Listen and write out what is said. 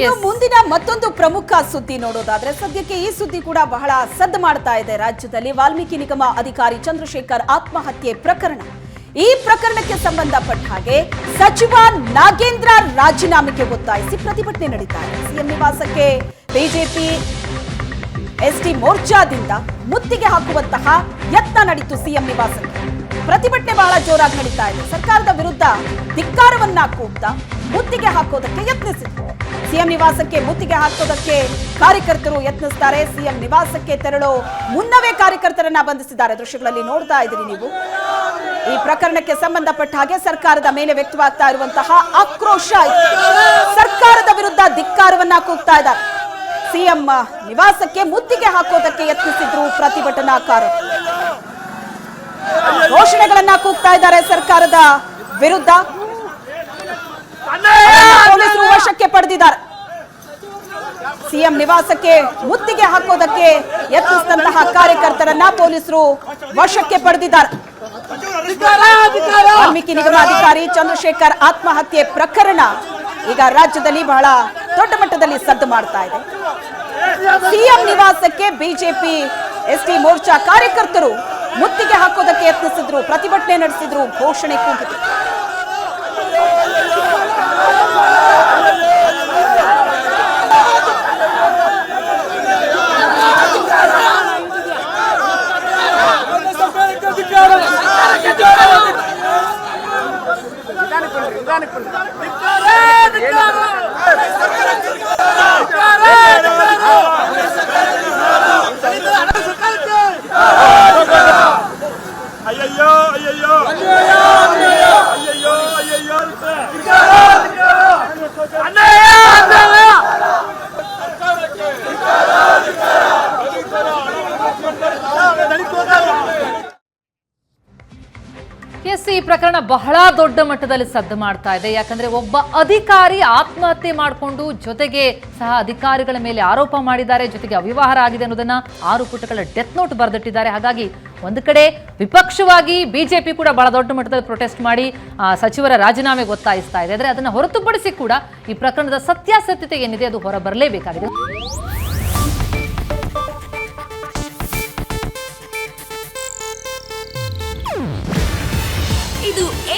ಇನ್ನು ಮುಂದಿನ ಮತ್ತೊಂದು ಪ್ರಮುಖ ಸುದ್ದಿ ನೋಡೋದಾದ್ರೆ ಸದ್ಯಕ್ಕೆ ಈ ಸುದ್ದಿ ಕೂಡ ಬಹಳ ಸದ್ದು ಮಾಡ್ತಾ ಇದೆ. ರಾಜ್ಯದಲ್ಲಿ ವಾಲ್ಮೀಕಿ ನಿಗಮ ಅಧಿಕಾರಿ ಚಂದ್ರಶೇಖರ್ ಆತ್ಮಹತ್ಯೆ ಪ್ರಕರಣ. ಈ ಪ್ರಕರಣಕ್ಕೆ ಸಂಬಂಧಪಟ್ಟ ಹಾಗೆ ಸಚಿವ ನಾಗೇಂದ್ರ ರಾಜೀನಾಮೆಗೆ ಒತ್ತಾಯಿಸಿ ಪ್ರತಿಭಟನೆ ನಡೀತಾ ಇದೆ ಸಿಎಂ ನಿವಾಸಕ್ಕೆ ಬಿಜೆಪಿ ಎಸ್ಟಿ ಮೋರ್ಚಾದಿಂದ ಮುತ್ತಿಗೆ ಹಾಕುವಂತಹ ಯತ್ನ ನಡೀತು ಸಿಎಂ ನಿವಾಸಕ್ಕೆ. ಪ್ರತಿಭಟನೆ ಬಹಳ ಜೋರಾಗಿ ನಡೀತಾ ಇದೆ. ಸರ್ಕಾರದ ವಿರುದ್ಧ ಧಿಕ್ಕಾರವನ್ನ ಕೂಗ್ತಾ ಮುತ್ತಿಗೆ ಹಾಕೋದಕ್ಕೆ ಯತ್ನಿಸಿದ್ರು. ಸಿಎಂ ನಿವಾಸಕ್ಕೆ ಮುತ್ತಿಗೆ ಹಾಕೋದಕ್ಕೆ ಕಾರ್ಯಕರ್ತರು ಯತ್ನಿಸ್ತಾರೆ. ಸಿಎಂ ನಿವಾಸಕ್ಕೆ ತೆರಳೋ ಮುನ್ನವೇ ಕಾರ್ಯಕರ್ತರನ್ನ ಬಂಧಿಸಿದ್ದಾರೆ. ದೃಶ್ಯಗಳಲ್ಲಿ ನೋಡ್ತಾ ಇದ್ದೀರಿ ನೀವು. ಈ ಪ್ರಕರಣಕ್ಕೆ ಸಂಬಂಧಪಟ್ಟ ಹಾಗೆ ಸರ್ಕಾರದ ಮೇಲೆ ವ್ಯಕ್ತವಾಗ್ತಾ ಇರುವಂತಹ ಆಕ್ರೋಶ. ಸರ್ಕಾರದ ವಿರುದ್ಧ ಧಿಕ್ಕಾರವನ್ನ ಕೂಗ್ತಾ ಇದ್ದಾರೆ. ಸಿಎಂ ನಿವಾಸಕ್ಕೆ ಮುತ್ತಿಗೆ ಹಾಕೋದಕ್ಕೆ ಯತ್ನಿಸಿದ್ರು ಪ್ರತಿಭಟನಾಕಾರರು. ಘೋಷಣೆಗಳನ್ನ ಕೂಗ್ತಾ ಇದ್ದಾರೆ ಸರ್ಕಾರದ ವಿರುದ್ಧ ಪೊಲೀಸರು ವಶಕ್ಕೆ ಪಡೆದಿದ್ದಾರೆ ಸಿಎಂ ನಿವಾಸಕ್ಕೆ ಮುತ್ತಿಗೆ ಹಾಕೋದಕ್ಕೆ ಯತ್ನಿಸಿದಂತಹ ಕಾರ್ಯಕರ್ತರನ್ನ ಪೊಲೀಸರು ವಶಕ್ಕೆ ಪಡೆದಿದ್ದಾರೆ. ವಾಲ್ಮೀಕಿ ನಿಗಮಾಧಿಕಾರಿ ಚಂದ್ರಶೇಖರ್ ಆತ್ಮಹತ್ಯೆ ಪ್ರಕರಣ ಈಗ ರಾಜ್ಯದಲ್ಲಿ ಬಹಳ ದೊಡ್ಡ ಮಟ್ಟದಲ್ಲಿ ಸದ್ದು ಮಾಡ್ತಾ ಇದೆ. ಸಿಎಂ ನಿವಾಸಕ್ಕೆ ಬಿಜೆಪಿ, ಎಸ್ಟಿ ಮೋರ್ಚಾ ಕಾರ್ಯಕರ್ತರು ಮುತ್ತಿಗೆ ಹಾಕೋದಕ್ಕೆ ಯತ್ನಿಸಿದ್ರು, ಪ್ರತಿಭಟನೆ ನಡೆಸಿದ್ರು, ಘೋಷಣೆ ಕೂಗಿದ್ರು Dale, pues. Dale, pues. S ಈ ಪ್ರಕರಣ ಬಹಳ ದೊಡ್ಡ ಮಟ್ಟದಲ್ಲಿ ಸದ್ದು ಮಾಡ್ತಾ ಇದೆ. ಯಾಕಂದ್ರೆ ಒಬ್ಬ ಅಧಿಕಾರಿ ಆತ್ಮಹತ್ಯೆ ಮಾಡಿಕೊಂಡು ಜೊತೆಗೆ ಸಹ ಅಧಿಕಾರಿಗಳ ಮೇಲೆ ಆರೋಪ ಮಾಡಿದ್ದಾರೆ, ಜೊತೆಗೆ ಅವ್ಯವಹಾರ ಆಗಿದೆ ಅನ್ನೋದನ್ನ ಆರು ಪುಟಗಳ ಡೆತ್ ನೋಟ್ ಬರೆದಿಟ್ಟಿದ್ದಾರೆ. ಹಾಗಾಗಿ ಒಂದು ಕಡೆ ವಿಪಕ್ಷವಾಗಿ ಬಿಜೆಪಿ ಕೂಡ ಬಹಳ ದೊಡ್ಡ ಮಟ್ಟದಲ್ಲಿ ಪ್ರೊಟೆಸ್ಟ್ ಮಾಡಿ ಸಚಿವರ ರಾಜೀನಾಮೆಗೆ ಒತ್ತಾಯಿಸ್ತಾ ಇದೆ. ಆದರೆ ಅದನ್ನು ಹೊರತುಪಡಿಸಿ ಕೂಡ ಈ ಪ್ರಕರಣದ ಸತ್ಯಾಸತ್ಯತೆ ಏನಿದೆ ಅದು ಹೊರ